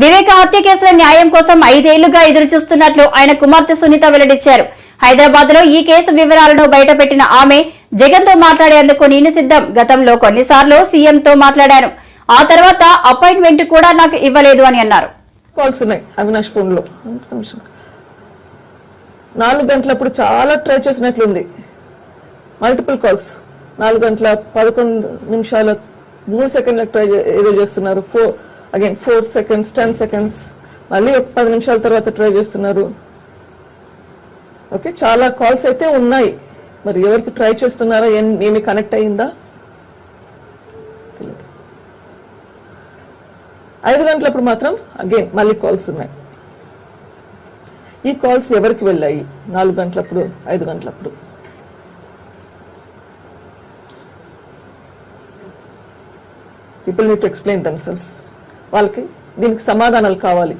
వివేక హత్య కేసుల న్యాయం కోసం ఐదేళ్ళుగా ఎదురు చూస్తున్నట్లు ఆయన కుమార్తె సునీత వెల్లడించారు. హైదరాబాద్లో ఈ కేసు వివరాలను బయటపెట్టిన ఆమె జగన్తో మాట్లాడేందుకు నేను సిద్ధం. గతంలో కొన్నిసార్లు సీఎంతో మాట్లాడాను. ఆ తర్వాత అపాయింట్మెంట్ కూడా నాకు ఇవ్వలేదు అని అన్నారు. కాల్స్ ఉన్నాయి. అవినాష్ ఫోన్లో నాలుగు గంటలప్పుడు చాలా ట్రై చేసినట్లుంది. మల్టిపుల్ కాల్స్ నాలుగు గంటల పదకొండు నిమిషాల మూడు సెకండ్ల ట్రై ఏదో చేస్తున్నారు. Four again four seconds ten seconds మళ్ళీ ఒక పది నిమిషాల తర్వాత ట్రై చేస్తున్నారు. ఓకే చాలా కాల్స్ అయితే ఉన్నాయి. మరి ఎవరికి ట్రై చేస్తున్నారా? ఏమి కనెక్ట్ అయిందా? తెలియదు ఐదు గంటలప్పుడు మాత్రం అగైన్ మళ్ళీ కాల్స్ ఉన్నాయి. ఈ కాల్స్ ఎవరికి వెళ్ళాయి? నాలుగు గంటలప్పుడు ఐదు గంటలప్పుడు. People need to explain themselves వాళ్ళకి దీనికి సమాధానాలు కావాలి.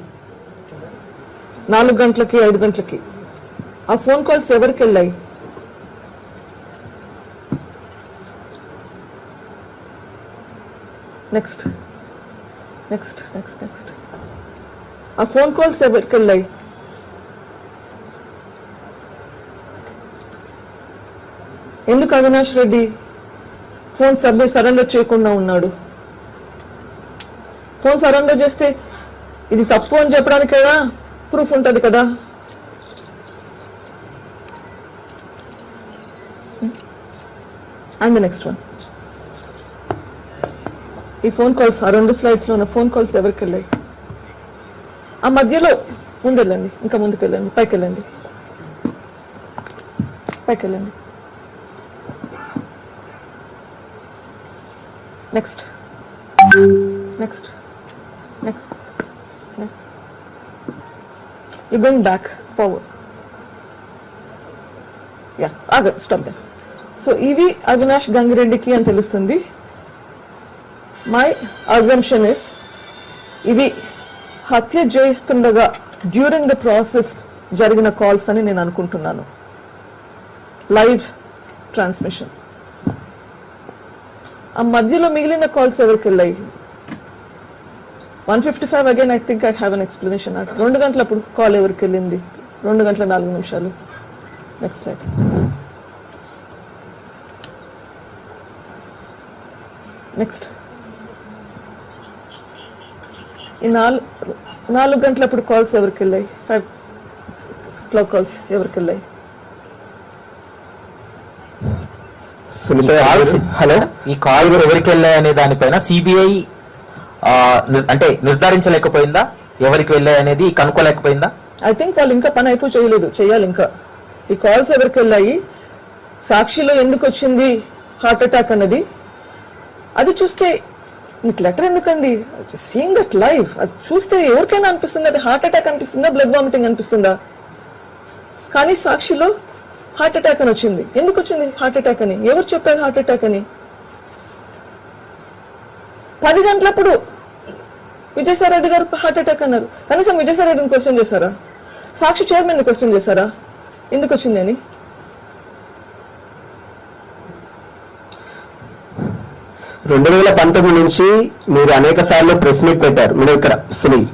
నాలుగు గంటలకి ఐదు గంటలకి. ఆ ఫోన్ కాల్స్ ఎవరికి వెళ్ళాయి? నెక్స్ట్. Next next next. ఆ ఫోన్ కాల్స్ ఎవరికి వెళ్ళాయి? ఎందుకు Avinash Reddy phone submit surrender చేయకుండా ఉన్నాడు? ఫోన్ సరెండర్ చేస్తే ఇది తప్పు అని చెప్పడానికి కదా ప్రూఫ్ ఉంటుంది కదా. అండ్ ద నెక్స్ట్ వన్ ఈ ఫోన్ కాల్స్ ఆ రెండు స్లైడ్స్లో ఉన్న ఫోన్ కాల్స్ ఎవరికి వెళ్ళాయి? ఆ మధ్యలో ముందు వెళ్ళండి ఇంకా ముందుకు వెళ్ళండి పైకి వెళ్ళండి పైకి వెళ్ళండి next next next you going back forward yeah ఆగ స్టాప్ దే సో ఇవి అవినాష్ గంగిరెడ్డికి అని తెలుస్తుంది. మై అజంప్షన్ ఇస్ ఇవి హత్య చేయిస్తుండగా డ్యూరింగ్ ద ప్రాసెస్ జరిగిన కాల్స్ అని నేను అనుకుంటున్నాను. లైవ్ ట్రాన్స్మిషన్ ఆ మధ్యలో మిగిలిన కాల్స్ ఎవరికి వెళ్ళాయి? One fifty five again I think I have an explanation రెండు గంటలప్పుడు కాల్ ఎవరికి వెళ్ళింది? రెండు గంటల నాలుగు నిమిషాలు. నెక్స్ట్ స్లైడ్ నెక్స్ట్ ఈ నాలుగు నాలుగు గంటలప్పుడు కాల్స్ ఎవరికి వెళ్ళాయి? ఫైవ్ క్లాక్ కాల్స్ ఎవరికి వెళ్ళాయి? హలో ఈ కాల్స్ ఎవరికి వెళ్ళాయనే దానిపైన సిబిఐ అంటే నిర్ధారించలేకపోయిందా? ఎవరికి వెళ్ళాయి అనేది కనుక్కోలేకపోయిందా? ఐ థింక్ వాళ్ళు ఇంకా పని అయిపో చేయలేదు చేయాలి ఇంకా. ఈ కాల్స్ ఎవరికి వెళ్ళాయి? సాక్షిలో ఎందుకు వచ్చింది హార్ట్ అటాక్ అన్నది? అది చూస్తే మీకు లెటర్ ఎందుకండి? సీయింగ్ దట్ లైవ్ అది చూస్తే ఎవరికైనా అనిపిస్తుంది? అది హార్ట్ అటాక్ అనిపిస్తుందా? బ్లడ్ వామిటింగ్ అనిపిస్తుందా? కానీ సాక్షిలో హార్ట్ అటాక్ అని వచ్చింది. ఎందుకు వచ్చింది హార్ట్ అటాక్ అని? ఎవరు చెప్పారు హార్ట్ అటాక్ అని? పది గంటలప్పుడు విజయసాయి రెడ్డి గారు హార్ట్ అటాక్ అన్నారు. కనీసం విజయసాయి రెడ్డిని క్వశ్చన్ చేశారా సాక్షి చైర్మన్ క్వశ్చన్ చేశారా ఎందుకు వచ్చింది అని? రెండు వేల పంతొమ్మిది నుంచి మీరు అనేక సార్లు ప్రెస్ మీట్ పెట్టారు. మీరు ఇక్కడ సునీల్.